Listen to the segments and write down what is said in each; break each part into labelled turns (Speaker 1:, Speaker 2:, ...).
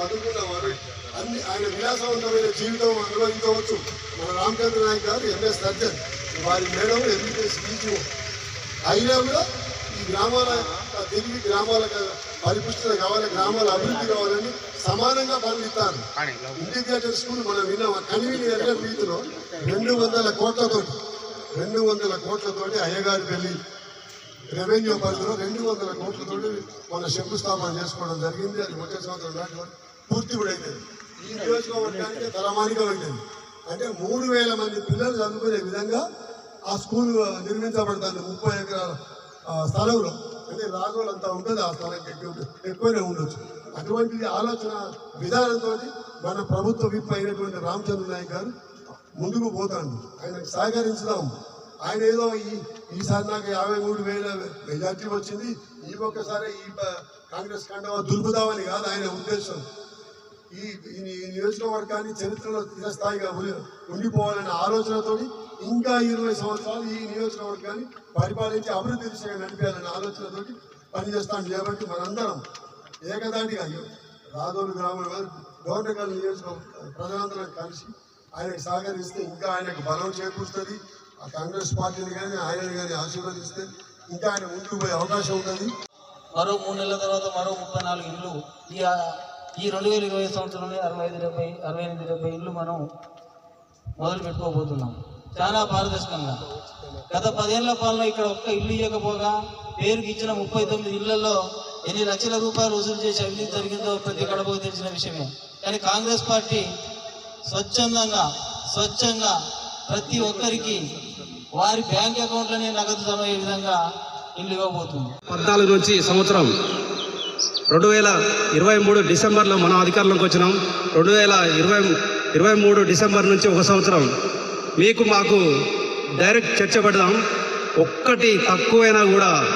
Speaker 1: చదువుకున్నవారు అన్ని ఆయన విలాసవంతమైన జీవితం అనుభవించవచ్చు. మన రామచంద్ర నాయక్ గారు ఎంఎస్ సర్జన్ వారి మేడం ఎంబీబీఎస్ పీజీ అయినా కూడా ఈ గ్రామాల తిరిగి గ్రామాలకు పరిపుష్టిత కావాలి గ్రామాల అభివృద్ధి కావాలని సమానంగా పనులు ఇస్తారు ఇంటిగ్రేటెడ్ స్కూల్ మనం విన్నాం కన్వీనియర్ రీతిలో రెండు వందల కోట్లతోటి రెండు వందల కోట్లతోటి అయ్యగారి పెళ్ళి రెవెన్యూ పరిధిలో రెండు వందల కోట్లతోటి మన శంకుస్థాపన చేసుకోవడం జరిగింది. అది వచ్చే సంవత్సరం వరకు పూర్తి కూడా అవుతుంది ఈ నియోజకవర్గానికి తలమానికం అవుతుంది అంటే మూడు వేల మంది పిల్లలు చదువుకునే విధంగా ఆ స్కూల్ నిర్మించబడుతుంది ముప్పై ఎకరాల ఆ, స్థలంలో. అంటే రాఘోలు అంతా ఉంటుంది ఆ స్థలం ఎక్కువనే ఉండొచ్చు. అటువంటి ఆలోచన విధానంతో మన ప్రభుత్వ విప్ అయినటువంటి రామచంద్ర నాయక్ గారు ముందుకు పోతాను ఆయనకు సహకరించుదాం. ఆయన ఏదో ఈ ఈసారి నాకు యాభై మూడు వేల మెజార్టీ వచ్చింది. ఈ ఒక్కసారి ఈ కాంగ్రెస్ కండవ దులుపుదామని కాదు ఆయన ఉద్దేశం. ఈ ఈ నియోజకవర్గాన్ని చరిత్రలో చిరస్థాయిగా ఉండిపోవాలనే ఆలోచనతో ఇంకా ఇరవై సంవత్సరాలు ఈ నియోజకవర్గాన్ని పరిపాలించి అభివృద్ధి దిశగా నడిపేయాలనే ఆలోచనతో పనిచేస్తాను కాబట్టి మనందరం ఏకదాటిగా రాదోలు గ్రామం గవర్నకల్ నియోజకవర్గ ప్రజలందరం కలిసి ఆయనకు సహకరిస్తే ఇంకా ఆయనకు బలం చేకూరుస్తుంది. ఆ కాంగ్రెస్ పార్టీని కానీ ఆయనని కానీ ఆశీర్వదిస్తే ఇంకా ఆయన ముందుకు పోయే అవకాశం ఉంటుంది.
Speaker 2: మరో మూడు నెలల తర్వాత మరో ముప్పై నాలుగు ఇళ్ళు ఈ ఈ రెండు వేల ఇరవై సంవత్సరంలో అరవై ఐదు డెబ్బై అరవై ఎనిమిది డెబ్బై ఇళ్ళు మనం మొదలు పెట్టుకోబోతున్నాం. చాలా పారదర్శకంగా. గత పదేళ్ళ పాలన ఇక్కడ ఒక్క ఇల్లు ఇవ్వకపోగా పేరుకి ఇచ్చిన ముప్పై తొమ్మిది ఇళ్ళలో ఎన్ని లక్షల రూపాయలు వసూలు చేసి అవినీతి జరిగిందో ప్రతి గడపకు తెలిసిన విషయమే. కానీ కాంగ్రెస్ పార్టీ స్వచ్ఛందంగా స్వచ్ఛంగా ప్రతి ఒక్కరికి వారి బ్యాంక్ అకౌంట్లోనే నగదు జమ అయ్యే విధంగా ఇల్లు ఇవ్వబోతుంది.
Speaker 3: పద్నాలుగు నుంచి సంవత్సరం రెండు వేల ఇరవై మూడు డిసెంబర్లో మనం అధికారంలోకి వచ్చినాం. రెండు వేల ఇరవై ఇరవై మూడు డిసెంబర్ నుంచి ఒక సంవత్సరం. మీకు మాకు డైరెక్ట్ చర్చ పెడదాం. ఒక్కటి తక్కువైనా కూడా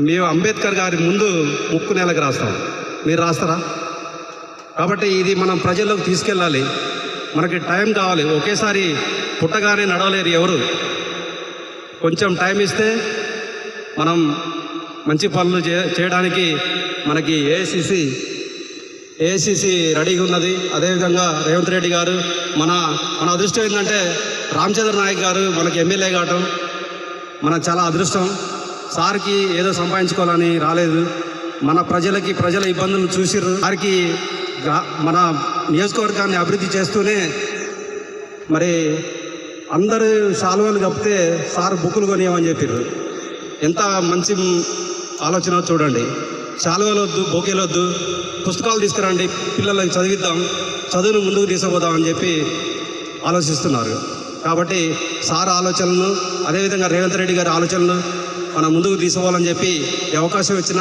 Speaker 3: మేము అంబేద్కర్ గారి ముందు ముక్కు నెలకు రాస్తాం. మీరు రాస్తారా? కాబట్టి ఇది మనం ప్రజల్లోకి తీసుకెళ్ళాలి. మనకి టైం కావాలి. ఒకేసారి పుట్టగానే నడవలేరు ఎవరు? కొంచెం టైం ఇస్తే మనం మంచి పనులు చే చేయడానికి మనకి ఏఐసిసి ఏఐసిసి రెడీగా ఉన్నది. అదేవిధంగా రేవంత్ రెడ్డి గారు మన మన అదృష్టం ఏంటంటే రామచంద్ర నాయక్ గారు మనకి ఎమ్మెల్యే కావటం మన చాలా అదృష్టం. సార్కి ఏదో సంపాదించుకోవాలని రాలేదు. మన ప్రజలకి ప్రజల ఇబ్బందులు చూసిర్రు. సార్కి మన నియోజకవర్గాన్ని అభివృద్ధి చేస్తూనే మరి అందరూ శాలువాలు కప్పితే సార్ బుక్కులు కొనియమని చెప్పారు ఎంత మంచి ఆలోచన చూడండి. శాలువలొద్దు వద్దు వద్దు పుస్తకాలు తీసుకురండి పిల్లలకి చదివిద్దాం చదువును ముందుకు తీసుకుపోదాం అని చెప్పి ఆలోచిస్తున్నారు. కాబట్టి సార్ ఆలోచనలు అదేవిధంగా రేవంత్ రెడ్డి గారి ఆలోచనలు మనం ముందుకు తీసుకోవాలని చెప్పి అవకాశం ఇచ్చిన